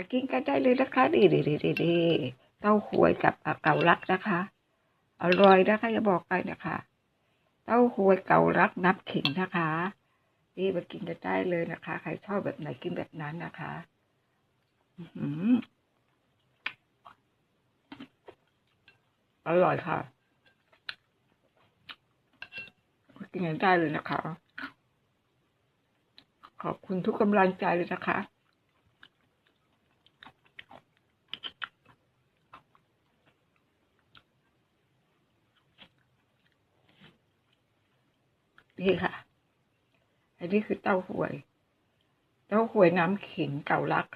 มากินกันได้เลยนะคะดีดีดีดีดีเต้าหวยกับเก่ารักนะคะ อร่อยนะคะอย่าบอกไปนะคะ เต้าหวยเก่ารักนับขิงนะคะนี่มากินกันได้เลยนะคะ ใครชอบแบบไหนกินแบบนั้นนะคะอร่อยค่ะกินกันได้เลยนะคะ ขอบคุณทุกกำลังใจเลยนะคะ นี่ค่ะ อันนี้คือเต้าหวย เต้าหวยน้ำขิงเก่าลัก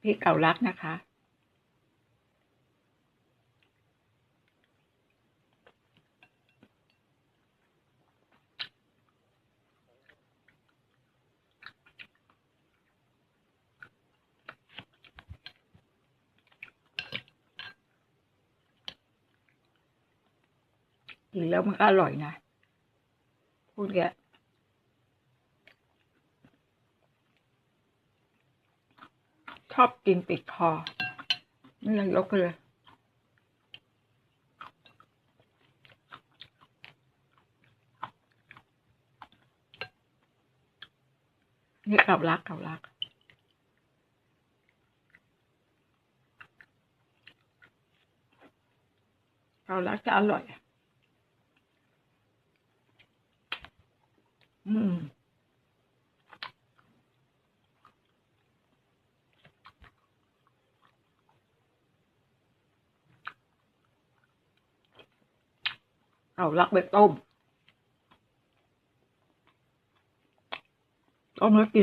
พี่เก่าลักนะคะ กินแล้วมันก็อร่อยนะพูดแกชอบกินปิดคอไม่อยยกเลยนี่เกับรักเกับรัก เกับรักจะอร่อย อืมเอาลักไปต้ม ต้มแล้วกิ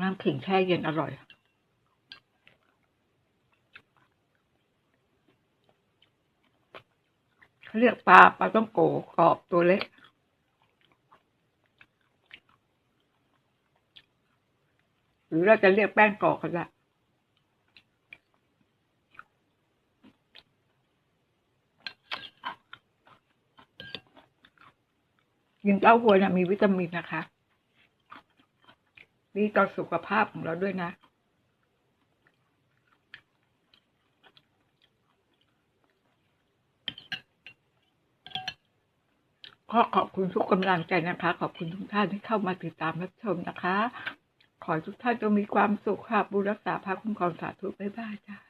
น้ำขิงแช่เย็นอร่อยเขาเรียกปลาปลาต้องโกกรอบตัวเล็ก หรือเราจะเรียกแป้งกรอบก็ได้ยิงเต้าหวยนะมีวิตามินนะคะ ดีต่อสุขภาพของเราด้วยนะขอขอบคุณทุกกำลังใจนะคะ ขอบคุณทุกท่านที่เข้ามาติดตามรับชมนะคะ ขอให้ทุกท่านจงมีความสุขค่ะบุรักษาพระคุ้มครองสาธุบ๊ายบายจ้า